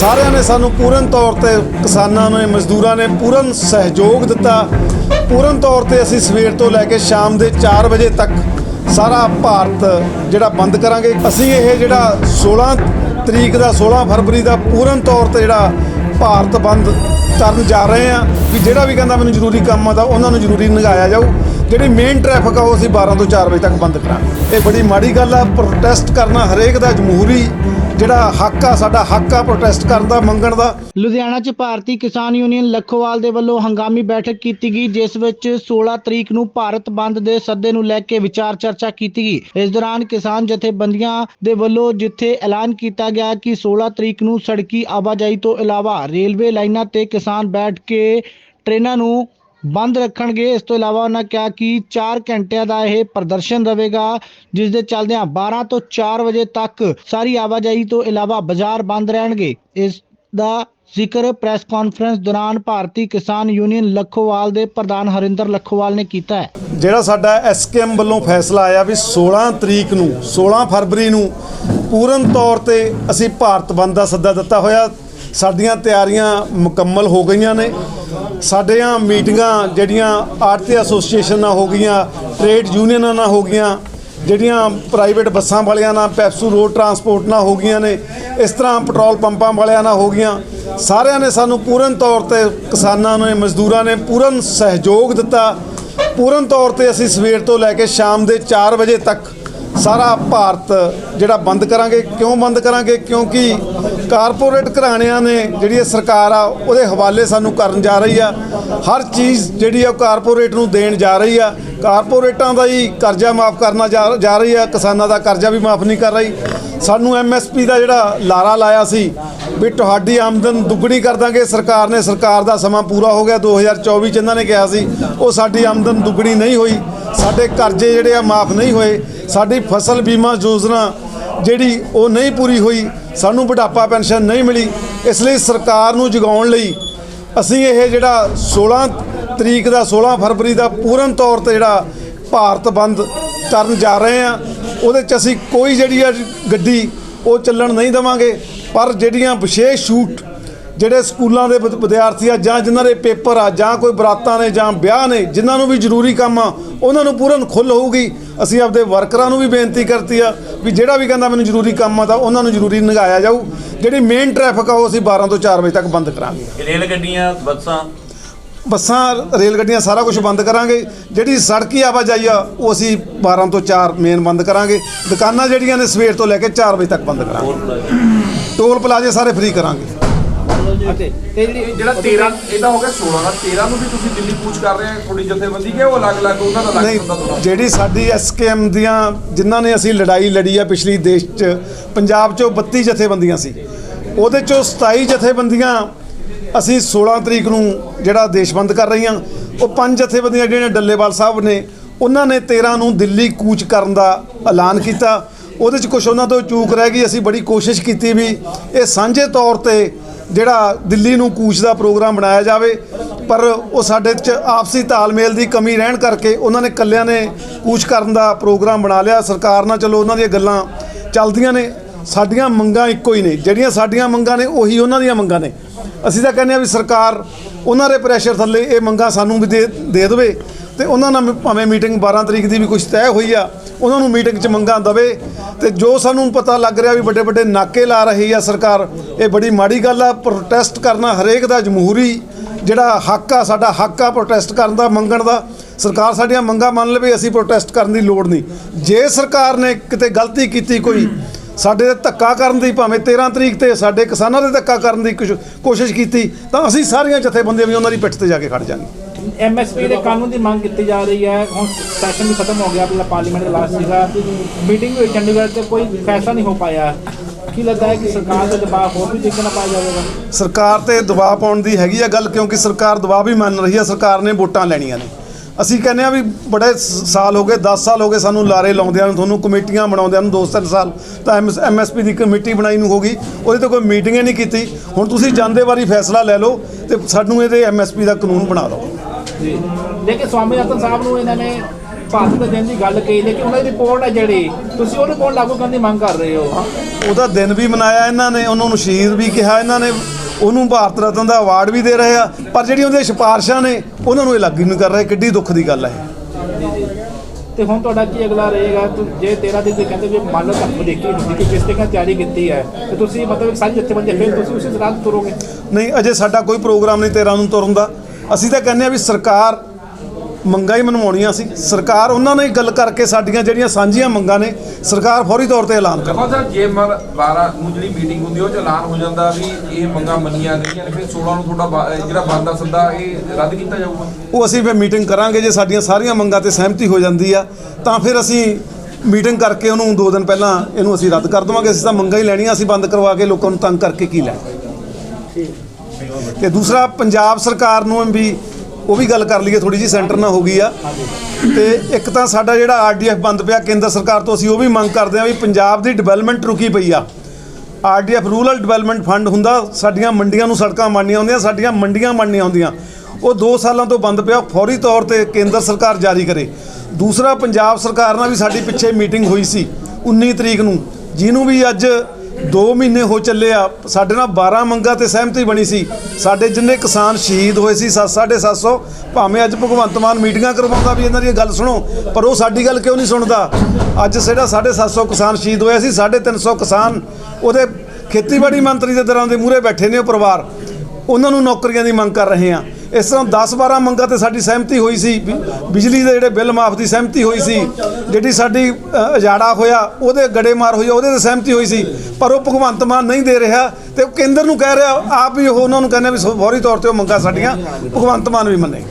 ਸਾਰਿਆਂ ਨੇ ਸਾਨੂੰ ਪੂਰਨ ਤੌਰ ਤੇ ਕਿਸਾਨਾਂ ਨੇ, ਮਜ਼ਦੂਰਾਂ ਨੇ ਪੂਰਨ ਸਹਿਯੋਗ ਦਿੱਤਾ। ਪੂਰਨ ਤੌਰ ਤੇ ਅਸੀਂ ਸਵੇਰ ਤੋਂ ਲੈ ਕੇ ਸ਼ਾਮ ਦੇ 4 ਵਜੇ ਤੱਕ ਸਾਰਾ ਭਾਰਤ ਜਿਹੜਾ ਬੰਦ ਕਰਾਂਗੇ। ਅਸੀਂ ਇਹ ਜਿਹੜਾ 16 ਤਰੀਕ ਦਾ 16 ਫਰਵਰੀ ਦਾ ਪੂਰਨ ਤੌਰ ਤੇ ਜਿਹੜਾ ਭਾਰਤ ਬੰਦ ਕਰਨ ਜਾ ਰਹੇ ਆ ਵੀ ਜਿਹੜਾ ਵੀ ਕਹਿੰਦਾ ਮੈਨੂੰ ਜ਼ਰੂਰੀ ਕੰਮ ਆ ਤਾਂ ਉਹਨਾਂ ਨੂੰ ਜ਼ਰੂਰੀ ਨਿਗਾਇਆ ਜਾਊ। ਜਿਹੜੀ ਮੇਨ ਟ੍ਰੈਫਿਕ ਆ ਉਹ ਅਸੀਂ 12 ਤੋਂ 4 ਵਜੇ ਤੱਕ ਬੰਦ ਕਰਾਂਗੇ। ਇਹ ਬੜੀ ਮਾੜੀ ਗੱਲ ਆ ਪ੍ਰੋਟੈਸਟ ਕਰਨਾ ਹਰੇਕ ਦਾ ਜਮਹੂਰੀ ਜਿਹੜਾ ਹੱਕ ਆ, ਸਾਡਾ ਹੱਕ ਆ ਪ੍ਰੋਟੈਸਟ ਕਰਨ ਦਾ, ਮੰਗਣ ਦਾ। ਲੁਧਿਆਣਾ 'ਚ ਭਾਰਤੀ ਕਿਸਾਨ ਯੂਨੀਅਨ ਲੱਖੋਵਾਲ ਦੇ ਵੱਲੋਂ ਹੰਗਾਮੀ ਬੈਠਕ ਕੀਤੀ ਗਈ, ਜਿਸ ਵਿੱਚ 16 ਤਰੀਕ ਨੂੰ ਭਾਰਤ ਬੰਦ ਦੇ ਸੱਦੇ ਨੂੰ ਲੈ ਕੇ ਵਿਚਾਰ ਚਰਚਾ ਕੀਤੀ ਗਈ। ਇਸ ਦੌਰਾਨ ਕਿਸਾਨ ਜਥੇਬੰਦੀਆਂ ਦੇ ਵੱਲੋਂ ਜਿੱਥੇ ਐਲਾਨ ਕੀਤਾ ਗਿਆ ਕਿ 16 ਤਰੀਕ ਨੂੰ ਸੜਕੀ ਆਵਾਜਾਈ ਤੋਂ ਇਲਾਵਾ ਰੇਲਵੇ ਲਾਈਨਾਂ ਤੇ ਕਿਸਾਨ ਬੈਠ ਕੇ ਟ੍ਰੇਨਾਂ ਨੂੰ ਬੰਦ ਰੱਖਣਗੇ। ਇਸ ਤੋਂ ਇਲਾਵਾ ਉਹਨਾਂ ਕਿਹਾ ਕਿ 4 ਘੰਟਿਆਂ ਦਾ ਇਹ ਪ੍ਰਦਰਸ਼ਨ ਰਹੇਗਾ ਜਿਸ ਦੇ ਚੱਲਦਿਆਂ 12 ਤੋਂ 4 ਵਜੇ ਤੱਕ ਸਾਰੀ ਆਵਾਜਾਈ ਤੋਂ ਇਲਾਵਾ ਬਾਜ਼ਾਰ ਬੰਦ ਰਹਿਣਗੇ। ਇਸ ਦਾ ਜ਼ਿਕਰ ਪ੍ਰੈਸ ਕਾਨਫਰੰਸ ਦੌਰਾਨ ਭਾਰਤੀ ਕਿਸਾਨ ਯੂਨੀਅਨ ਲੱਖੋਵਾਲ ਦੇ ਪ੍ਰਧਾਨ ਹਰਿੰਦਰ ਲੱਖੋਵਾਲ ਨੇ ਕੀਤਾ ਹੈ। ਜਿਹੜਾ ਸਾਡਾ ਐਸਕੇਐਮ ਵੱਲੋਂ ਫੈਸਲਾ ਆਇਆ ਵੀ 16 ਤਰੀਕ ਨੂੰ 16 ਫਰਵਰੀ ਨੂੰ ਪੂਰਨ ਤੌਰ ਤੇ ਅਸੀਂ ਭਾਰਤ ਬੰਦ ਦਾ ਸੱਦਾ ਦਿੱਤਾ ਹੋਇਆ। ਸਾਡੀਆਂ ਤਿਆਰੀਆਂ ਮੁਕੰਮਲ ਹੋ ਗਈਆਂ ਨੇ। ਸਾਡੀਆਂ ਮੀਟਿੰਗਾਂ ਜਿਹੜੀਆਂ ਆੜਤੀ ਐਸੋਸੀਏਸ਼ਨ ਨਾਲ ਹੋ ਗਈਆਂ, ਟ੍ਰੇਡ ਯੂਨੀਅਨਾਂ ਨਾਲ ਹੋ ਗਈਆਂ, ਜਿਹੜੀਆਂ ਪ੍ਰਾਈਵੇਟ ਬੱਸਾਂ ਵਾਲਿਆਂ ਨਾਲ, ਪੈਪਸੂ ਰੋਡ ਟਰਾਂਸਪੋਰਟ ਨਾਲ ਹੋ ਗਈਆਂ ਨੇ, ਇਸ ਤਰ੍ਹਾਂ ਪੈਟਰੋਲ ਪੰਪਾਂ ਵਾਲਿਆਂ ਨਾਲ ਹੋ ਗਈਆਂ। ਸਾਰਿਆਂ ਨੇ ਸਾਨੂੰ ਪੂਰਨ ਤੌਰ ਤੇ ਕਿਸਾਨਾਂ ਨੇ, ਮਜ਼ਦੂਰਾਂ ਨੇ ਪੂਰਨ ਸਹਿਯੋਗ ਦਿੱਤਾ। ਪੂਰਨ ਤੌਰ ਤੇ ਅਸੀਂ ਸਵੇਰ ਤੋਂ ਲੈ ਕੇ ਸ਼ਾਮ ਦੇ 4 ਵਜੇ ਤੱਕ ਸਾਰਾ ਭਾਰਤ ਜਿਹੜਾ ਬੰਦ ਕਰਾਂਗੇ, ਕਿਉਂ ਬੰਦ ਕਰਾਂਗੇ? ਕਿਉਂਕਿ ਕਾਰਪੋਰੇਟ ਘਰਾਣਿਆਂ ਨੇ ਜਿਹੜੀ ਇਹ ਸਰਕਾਰ ਆ, ਉਹਦੇ ਹਵਾਲੇ ਸਾਨੂੰ ਕਰਨ ਜਾ ਰਹੀ ਆ। ਹਰ ਚੀਜ਼ ਜਿਹੜੀ ਆ, ਉਹ ਕਾਰਪੋਰੇਟ ਨੂੰ ਦੇਣ ਜਾ ਰਹੀ ਆ। ਕਾਰਪੋਰੇਟਾਂ ਦਾ ਹੀ ਕਰਜ਼ਾ ਮਾਫ ਕਰਨਾ ਜਾ ਜਾ ਰਹੀ ਆ, ਕਿਸਾਨਾਂ ਦਾ ਕਰਜ਼ਾ ਵੀ ਮਾਫ ਨਹੀਂ ਕਰ ਰਹੀ। ਸਾਨੂੰ ਐਮਐਸਪੀ ਦਾ ਜਿਹੜਾ ਲਾਰਾ ਲਾਇਆ ਸੀ ਵੀ ਤੁਹਾਡੀ ਆਮਦਨ ਦੁੱਗਣੀ ਕਰ ਦਾਂਗੇ, ਸਰਕਾਰ ਨੇ, ਸਰਕਾਰ ਦਾ ਸਮਾਂ ਪੂਰਾ ਹੋ ਗਿਆ 2024 ਚ ਇਹਨਾਂ ਨੇ ਕਿਹਾ ਸੀ, ਉਹ ਸਾਡੀ ਆਮਦਨ ਦੁੱਗਣੀ ਨਹੀਂ ਹੋਈ। ਸਾਡੇ ਕਰਜ਼ੇ ਜਿਹੜੇ ਆ ਮਾਫ ਨਹੀਂ ਹੋਏ। ਸਾਡੀ ਫਸਲ ਬੀਮਾ ਯੋਜਨਾ ਜਿਹੜੀ ਉਹ ਨਹੀਂ ਪੂਰੀ ਹੋਈ। ਸਾਨੂੰ ਬੁਢਾਪਾ ਪੈਨਸ਼ਨ ਨਹੀਂ ਮਿਲੀ। ਇਸ ਲਈ ਸਰਕਾਰ ਨੂੰ ਜਗਾਉਣ ਲਈ ਅਸੀਂ ਇਹ ਜਿਹੜਾ 16 ਤਰੀਕ ਦਾ 16 ਫਰਵਰੀ ਦਾ ਪੂਰਨ ਤੌਰ ਤੇ ਜਿਹੜਾ ਭਾਰਤ ਬੰਦ ਕਰਨ ਜਾ ਰਹੇ ਆ ਉਹਦੇ ਚ ਅਸੀਂ ਕੋਈ ਜਿਹੜੀ ਆ ਗੱਡੀ ਉਹ ਚੱਲਣ ਨਹੀਂ ਦੇਵਾਂਗੇ। ਪਰ ਜਿਹੜੀਆਂ ਵਿਸ਼ੇਸ਼ ਛੂਟ ਜਿਹੜੇ ਸਕੂਲਾਂ ਦੇ ਵਿਦ- ਵਿਦਿਆਰਥੀ ਆ ਜਾਂ ਜਿਨ੍ਹਾਂ ਦੇ ਪੇਪਰ ਆ ਜਾਂ ਕੋਈ ਬਰਾਤਾਂ ਨੇ ਜਾਂ ਵਿਆਹ ਨੇ ਜਿਨ੍ਹਾਂ ਨੂੰ ਵੀ ਜ਼ਰੂਰੀ ਕੰਮ ਆ ਉਹਨਾਂ ਨੂੰ ਪੂਰਨ ਖੁੱਲ੍ਹ ਹੋਊਗੀ। ਅਸੀਂ ਆਪਦੇ ਵਰਕਰਾਂ ਨੂੰ ਵੀ ਬੇਨਤੀ ਕਰਤੀ ਆ ਵੀ ਜਿਹੜਾ ਵੀ ਕਹਿੰਦਾ ਮੈਨੂੰ ਜ਼ਰੂਰੀ ਕੰਮ ਆ ਤਾਂ ਉਹਨਾਂ ਨੂੰ ਜ਼ਰੂਰੀ ਨਿਗਾਇਆ ਜਾਊ। ਜਿਹੜੀ ਮੇਨ ਟ੍ਰੈਫਿਕ ਆ ਉਹ ਅਸੀਂ 12 ਤੋਂ 4 ਵਜੇ ਤੱਕ ਬੰਦ ਕਰਾਂਗੇ। ਰੇਲ ਗੱਡੀਆਂ ਬੱਸਾਂ? ਬੱਸਾਂ ਰੇਲ ਗੱਡੀਆਂ ਸਾਰਾ ਕੁਝ ਬੰਦ ਕਰਾਂਗੇ। ਜਿਹੜੀ ਸੜਕੀ ਆਵਾਜਾਈ ਆ ਉਹ ਅਸੀਂ 12 ਤੋਂ 4 ਮੇਨ ਬੰਦ ਕਰਾਂਗੇ। ਦੁਕਾਨਾਂ ਜਿਹੜੀਆਂ ਨੇ ਸਵੇਰ ਤੋਂ ਲੈ ਕੇ 4 ਵਜੇ ਤੱਕ ਬੰਦ ਕਰਾਂਗੇ। ਟੋਲ ਪਲਾਜ਼ੇ। ਸਾਰੇ ਫ੍ਰੀ ਕਰਾਂਗੇ। ਇਹ ਜਿਹੜਾ 13 ਇਹਦਾ ਹੋ ਗਿਆ 16 ਦਾ। 13 ਨੂੰ ਵੀ ਤੁਸੀਂ ਦਿੱਲੀ ਕੂਚ ਕਰ ਰਹੇ ਹੋ ਥੋੜੀ ਜਥੇਬੰਦੀ ਕਿ ਉਹ ਅਲੱਗ-ਅਲੱਗ ਉਹਨਾਂ ਦਾ ਅਲੱਗ ਹੁੰਦਾ ਨਹੀਂ ਜਿਹੜੀ ਸਾਡੀ ਐਸਕੇਐਮ ਦੀਆਂ ਜਿਨ੍ਹਾਂ ਨੇ ਅਸੀਂ ਲੜਾਈ ਲੜੀ ਆ ਪਿਛਲੀ ਦੇਸ਼ 'ਚ ਪੰਜਾਬ 'ਚੋਂ 32 ਜਥੇਬੰਦੀਆਂ ਸੀ। ਉਹਦੇ 'ਚੋਂ 27 ਜਥੇਬੰਦੀਆਂ ਅਸੀਂ 16 ਤਰੀਕ ਨੂੰ ਜਿਹੜਾ ਦੇਸ਼ ਬੰਦ ਕਰ ਰਹੀਆਂ। ਉਹ ਪੰਜ ਜਥੇਬੰਦੀਆਂ ਜਿਹੜੀਆਂ ਡੱਲੇਵਾਲ ਸਾਹਿਬ ਨੇ ਉਹਨਾਂ ਨੇ 13 ਨੂੰ ਦਿੱਲੀ ਕੂਚ ਕਰਨ ਦਾ ਐਲਾਨ ਕੀਤਾ। ਉਹਦੇ 'ਚ ਕੁਝ ਉਹਨਾਂ ਤੋਂ ਚੂਕ ਰਹਿ ਗਈ। ਅਸੀਂ ਬੜੀ ਕੋਸ਼ਿਸ਼ ਕੀਤੀ ਵੀ ਇਹ ਸਾਂਝੇ ਤੌਰ ਤੇ ਜਿਹੜਾ ਦਿੱਲੀ ਨੂੰ ਕੂਚ ਦਾ ਪ੍ਰੋਗਰਾਮ ਬਣਾਇਆ ਜਾਵੇ, ਪਰ ਉਹ ਸਾਡੇ 'ਚ ਆਪਸੀ ਤਾਲਮੇਲ ਦੀ ਕਮੀ ਰਹਿਣ ਕਰਕੇ ਉਹਨਾਂ ਨੇ ਕੱਲਿਆਂ ਨੇ ਕੂਚ ਕਰਨ ਦਾ ਪ੍ਰੋਗਰਾਮ ਬਣਾ ਲਿਆ। ਸਰਕਾਰ ਨਾਲ ਚਲੋ, ਉਹਨਾਂ ਦੀਆਂ ਗੱਲਾਂ ਚੱਲਦੀਆਂ ਨੇ। ਸਾਡੀਆਂ ਮੰਗਾਂ ਇੱਕੋ ਹੀ ਨੇ। ਜਿਹੜੀਆਂ ਸਾਡੀਆਂ ਮੰਗਾਂ ਨੇ, ਉਹੀ ਉਹਨਾਂ ਦੀਆਂ ਮੰਗਾਂ ਨੇ। ਅਸੀਂ ਤਾਂ ਕਹਿੰਦੇ ਆ ਵੀ ਸਰਕਾਰ ਉਹਨਾਂ ਦੇ ਪ੍ਰੈਸ਼ਰ ਥੱਲੇ ਇਹ ਮੰਗਾਂ ਸਾਨੂੰ ਵੀ ਦੇ ਦੇਵੇ ਤੇ ਉਹਨਾਂ ਨਾਲ ਭਾਵੇਂ ਮੀਟਿੰਗ 12 ਤਰੀਕ ਦੀ ਵੀ ਕੁਝ ਤੈਅ ਹੋਈ ਆ ਉਹਨਾਂ ਨੂੰ ਮੀਟਿੰਗ 'ਚ ਮੰਗਾਂ ਦਵੇ ਤੇ ਜੋ ਸਾਨੂੰ ਪਤਾ ਲੱਗ ਰਿਹਾ ਵੀ ਵੱਡੇ ਵੱਡੇ ਨਾਕੇ ਲਾ ਰਹੀ ਆ ਸਰਕਾਰ, ਇਹ ਬੜੀ ਮਾੜੀ ਗੱਲ ਆ। ਪ੍ਰੋਟੈਸਟ ਕਰਨਾ ਹਰੇਕ ਦਾ ਜਮਹੂਰੀ, ਜਿਹੜਾ ਹੱਕ ਆ, ਸਾਡਾ ਹੱਕ ਆ ਪ੍ਰੋਟੈਸਟ ਕਰਨ ਦਾ, ਮੰਗਣ ਦਾ। ਸਰਕਾਰ ਸਾਡੀਆਂ ਮੰਗਾਂ ਮੰਨ ਲਵੇ, ਅਸੀਂ ਪ੍ਰੋਟੈਸਟ ਕਰਨ ਦੀ ਲੋੜ ਨਹੀਂ। ਜੇ ਸਰਕਾਰ ਨੇ ਕਿਤੇ ਗਲਤੀ ਕੀਤੀ ਕੋਈ, ਸਾਡੇ ਤੇ ਧੱਕਾ ਕਰਨ ਦੀ, ਭਾਵੇਂ 13 ਤਰੀਕ ਤੇ ਸਾਡੇ ਕਿਸਾਨਾਂ ਦੇ ਧੱਕਾ ਕਰਨ ਦੀ ਕੁਛ ਕੋਸ਼ਿਸ਼ ਕੀਤੀ, ਤਾਂ ਅਸੀਂ ਸਾਰੀਆਂ ਜਥੇਬੰਦੀਆਂ ਵੀ ਉਹਨਾਂ ਦੀ ਪਿੱਠ ਤੇ ਜਾ ਕੇ ਖੜ ਜਾਾਂਗੇ ਐਮਐਸਪੀ ਦੇ ਕਾਨੂੰਨ ਦੀ ਮੰਗ ਕੀਤੀ ਜਾ ਰਹੀ ਹੈ ਹੁਣ ਸੈਸ਼ਨ ਵੀ ਖਤਮ ਹੋ ਗਿਆ ਆਪਣਾ ਪਾਰਲੀਮੈਂਟ ਦਾ ਲਾਸਟ ਸੀਗਾ। ਮੀਟਿੰਗ ਹੋਈ ਚੰਡੀਗੜ੍ਹ ਤੇ ਕੋਈ ਫੈਸਲਾ ਨਹੀਂ ਹੋ ਪਾਇਆ। ਕੀ ਲੱਗਦਾ ਹੈ ਕਿ ਸਰਕਾਰ ਦਾ ਦਬਾਅ ਹੋਰ ਵੀ ਨਾਲ ਪਾਇਆ ਜਾਵੇਗਾ? ਸਰਕਾਰ ਤੇ ਦਬਾਅ ਪਾਉਣ ਦੀ ਹੈਗੀ ਆ ਗੱਲ ਕਿਉਂਕਿ ਸਰਕਾਰ ਦਬਾਅ ਵੀ ਮੰਨ ਰਹੀ ਆ ਸਰਕਾਰ ਨੇ ਵੋਟਾਂ ਲੈਣੀਆਂ ਨੇ। ਅਸੀਂ ਕਹਿੰਦੇ ਆ ਵੀ ਬੜੇ ਸਾਲ ਹੋ ਗਏ 10 ਸਾਲ ਹੋ ਗਏ ਸਾਨੂੰ ਲਾਰੇ ਲਾਉਂਦਿਆਂ ਨੂੰ ਤੁਹਾਨੂੰ ਕਮੇਟੀਆਂ ਬਣਾਉਂਦਿਆਂ ਨੂੰ 2-3 ਸਾਲ ਤਾਂ ਐਮਐਸਪੀ ਦੀ ਕਮੇਟੀ ਬਣਾਈ ਨੂੰ ਹੋ ਗਈ ਉਹਦੇ ਤੇ ਕੋਈ ਮੀਟਿੰਗ ਹੀ ਨਹੀਂ ਕੀਤੀ। ਹੁਣ ਤੁਸੀਂ ਜਾਂਦੇ ਵਾਰੀ ਫੈਸਲਾ ਲੈ ਲਓ ਤੇ ਸਾਨੂੰ ਇਹਦੇ ਐਮਐਸਪੀ ਦਾ ਕਾਨੂੰਨ ਬਣਾ ਦਿਓ। ਜੀ। ਲੇਕਿਨ ਸਵਾਮੀ ਰਤਨ ਸਾਹਿਬ ਨੂੰ ਇਹਨਾਂ ਨੇ ਭਾਰਤ ਦੇ ਦਿਨ ਦੀ ਗੱਲ ਕਹੀ ਲੇਕਿਨ ਉਹਨਾਂ ਦੀ ਰਿਪੋਰਟ ਹੈ ਜਿਹੜੀ ਤੁਸੀਂ ਉਹ ਰਿਪੋਰਟ ਲਾਗੂ ਕਰਨ ਦੀ ਮੰਗ ਕਰ ਰਹੇ ਹੋ। ਉਹਦਾ ਦਿਨ ਵੀ ਮਨਾਇਆ ਇਹਨਾਂ ਨੇ ਉਹਨਾਂ ਨੂੰ ਸ਼ਹੀਦ ਵੀ ਕਿਹਾ ਇਹਨਾਂ ਨੇ ਉਹਨੂੰ ਭਾਰਤ ਰਤਨ ਦਾ ਅਵਾਰਡ ਵੀ ਦੇ ਰਹੇ ਆ ਪਰ ਜਿਹੜੀ ਉਹਦੀਆਂ ਸਿਫਾਰਸ਼ਾਂ ਨੇ ਉਹਨਾਂ ਨੂੰ ਇਹ ਲਾਗੂ ਨਹੀਂ ਕਰ ਰਹੇ ਕਿੱਡੀ ਦੁੱਖ ਦੀ ਗੱਲ ਹੈ। ਤੇ ਹੁਣ ਤੁਹਾਡਾ ਕੀ ਅਗਲਾ ਰਹੇਗਾ? ਜੇ 13 ਦਿਨ ਦੇ ਕਹਿੰਦੇ ਵੀ ਮੰਨ ਲਓ ਤੁਹਾਨੂੰ ਦੇਖੀ ਹੁੰਦੀ ਕਿ ਕਿਸ ਤਰ੍ਹਾਂ ਤਿਆਰੀ ਕੀਤੀ ਹੈ ਤੇ ਤੁਸੀਂ ਮਤਲਬ ਸਾਰੀ ਜਥੇਬੰਦੀ ਫਿਰ ਤੁਸੀਂ ਉਸੇ ਤਰ੍ਹਾਂ ਤੁਰੋਗੇ? ਨਹੀਂ ਅਜੇ ਸਾਡਾ ਕੋਈ ਪ੍ਰੋਗਰਾਮ ਨਹੀਂ 13 ਨੂੰ ਤੁਰਨ ਦਾ। ਅਸੀਂ ਤਾਂ ਕਹਿੰਦੇ ਆ ਵੀ ਸਰਕਾਰ ਮੰਗਾਂ ਹੀ ਮਨਵਾਉਣੀਆਂ ਸੀ। ਸਰਕਾਰ ਉਹਨਾਂ ਨਾਲ ਹੀ ਗੱਲ ਕਰਕੇ ਸਾਡੀਆਂ ਜਿਹੜੀਆਂ ਸਾਂਝੀਆਂ ਮੰਗਾਂ ਨੇ ਸਰਕਾਰ ਫੌਰੀ ਤੌਰ ਤੇ ਐਲਾਨ ਕਰੇ ਸਰ ਜੇ ਮਰ 12 ਨੂੰ ਜਿਹੜੀ ਮੀਟਿੰਗ ਹੁੰਦੀ ਉਹ ਚ ਐਲਾਨ ਹੋ ਜਾਂਦਾ ਵੀ ਇਹ ਮੰਗਾਂ ਮੰਨੀਆਂ ਗਈਆਂ ਨੇ ਫਿਰ 16 ਨੂੰ ਤੁਹਾਡਾ ਜਿਹੜਾ ਬੰਦ ਦਾ ਸੱਦਾ ਇਹ ਰੱਦ ਕੀਤਾ ਜਾਊਗਾ। ਉਹ ਅਸੀਂ ਫਿਰ ਮੀਟਿੰਗ ਕਰਾਂਗੇ ਜੇ ਸਾਡੀਆਂ ਸਾਰੀਆਂ ਮੰਗਾਂ ਤੇ ਸਹਿਮਤੀ ਹੋ ਜਾਂਦੀ ਆ ਤਾਂ ਫਿਰ ਅਸੀਂ ਮੀਟਿੰਗ ਕਰਕੇ ਉਹਨੂੰ 2 ਦਿਨ ਪਹਿਲਾਂ ਇਹਨੂੰ ਅਸੀਂ ਰੱਦ ਕਰ ਦੇਵਾਂਗੇ। ਅਸੀਂ ਤਾਂ ਮੰਗਾਂ ਹੀ ਲੈਣੀਆਂ ਅਸੀਂ ਬੰਦ ਕਰਵਾ ਕੇ ਲੋਕਾਂ ਨੂੰ ਤੰਗ ਕਰਕੇ ਕੀ ਲੈਣਾ? ਤੇ ਦੂਸਰਾ, ਪੰਜਾਬ ਸਰਕਾਰ ਨੂੰ ਵੀ ਉਹ ਵੀ ਗੱਲ ਕਰ ਲਈਏ ਥੋੜੀ ਜੀ ਸੈਂਟਰ ਨਾਲ ਹੋ ਗਈ ਆ। ਤੇ ਇੱਕ ਤਾਂ ਸਾਡਾ ਜਿਹੜਾ ਆਰਡੀਐਫ ਬੰਦ ਪਿਆ, ਕੇਂਦਰ ਸਰਕਾਰ ਤੋਂ ਅਸੀਂ ਉਹ ਵੀ ਮੰਗ ਕਰਦੇ ਆ ਵੀ ਪੰਜਾਬ ਦੀ ਡਿਵੈਲਪਮੈਂਟ ਰੁਕੀ ਪਈ ਆ। ਆਰਡੀਐਫ ਰੂਰਲ ਡਿਵੈਲਪਮੈਂਟ ਫੰਡ ਹੁੰਦਾ, ਸਾਡੀਆਂ ਮੰਡੀਆਂ ਨੂੰ ਸੜਕਾਂ ਬਣਨੀਆਂ ਹੁੰਦੀਆਂ, ਸਾਡੀਆਂ ਮੰਡੀਆਂ ਬਣਨੀਆਂ ਹੁੰਦੀਆਂ। ਉਹ 2 ਸਾਲਾਂ ਤੋਂ ਬੰਦ ਪਿਆ ਫੌਰੀ ਤੌਰ ਤੇ ਕੇਂਦਰ ਸਰਕਾਰ ਜਾਰੀ ਕਰੇ। ਦੂਸਰਾ, ਪੰਜਾਬ ਸਰਕਾਰ ਨਾਲ ਵੀ ਸਾਡੀ ਪਿੱਛੇ ਮੀਟਿੰਗ ਹੋਈ ਸੀ 19 ਤਰੀਕ ਨੂੰ, ਜਿਹਨੂੰ ਵੀ ਅੱਜ 2 ਮਹੀਨੇ ਹੋ ਚੱਲੇ ਆ, ਸਾਡੇ ਨਾਲ 12 ਮੰਗਾਂ ਤੇ ਸਹਿਮਤੀ ਬਣੀ ਸੀ। ਸਾਡੇ ਜਿੰਨੇ ਕਿਸਾਨ ਸ਼ਹੀਦ ਹੋਏ ਸੀ 750 ਭਾਵੇਂ ਅੱਜ ਭਗਵੰਤ ਮਾਨ ਮੀਟਿੰਗਾਂ ਕਰਵਾਉਂਦਾ ਵੀ ਇਹਨਾਂ ਦੀ ਗੱਲ ਸੁਣੋ, ਪਰ ਉਹ ਸਾਡੀ ਗੱਲ ਕਿਉਂ ਨਹੀਂ ਸੁਣਦਾ? ਅੱਜ ਜਿਹੜਾ 750 ਕਿਸਾਨ ਸ਼ਹੀਦ ਹੋਇਆ ਸੀ 350 ਕਿਸਾਨ ਉਹਦੇ ਖੇਤੀਬਾੜੀ ਮੰਤਰੀ ਦੇ ਦਰਾਂ ਦੇ ਮੂਹਰੇ ਬੈਠੇ ਨੇ ਉਹ ਪਰਿਵਾਰ। ਉਹਨਾਂ ਨੂੰ ਨੌਕਰੀਆਂ ਦੀ ਮੰਗ ਕਰ ਰਹੇ ਆ। ਇਸ ਤਰ੍ਹਾਂ 10-12 ਮੰਗਾਂ ਤੇ ਸਾਡੀ ਸਹਿਮਤੀ ਹੋਈ ਸੀ ਬਿ- ਬਿਜਲੀ ਦੇ ਜਿਹੜੇ ਬਿੱਲ ਮਾਫ ਦੀ ਸਹਿਮਤੀ ਹੋਈ ਸੀ ਜਿਹੜੀ ਸਾਡੀ ਅ, ਉਜਾੜਾ ਹੋਇਆ ਉਹਦੇ ਗੜੇਮਾਰ ਹੋਈ ਉਹਦੇ ਤੇ ਸਹਿਮਤੀ ਹੋਈ ਸੀ ਪਰ ਉਹ ਭਗਵੰਤ ਮਾਨ ਨਹੀਂ ਦੇ ਰਿਹਾ ਤੇ ਉਹ ਕੇਂਦਰ ਨੂੰ ਕਹਿ ਰਿਹਾ ਆਪ ਵੀ ਉਹ ਉਹਨਾਂ ਨੂੰ ਕਹਿੰਦੇ ਵੀ ਫੌਰੀ ਤੌਰ ਤੇ ਉਹ ਮੰਗਾਂ ਸਾਡੀਆਂ ਭਗਵੰਤ ਮਾਨ ਵੀ ਮੰਨੇ।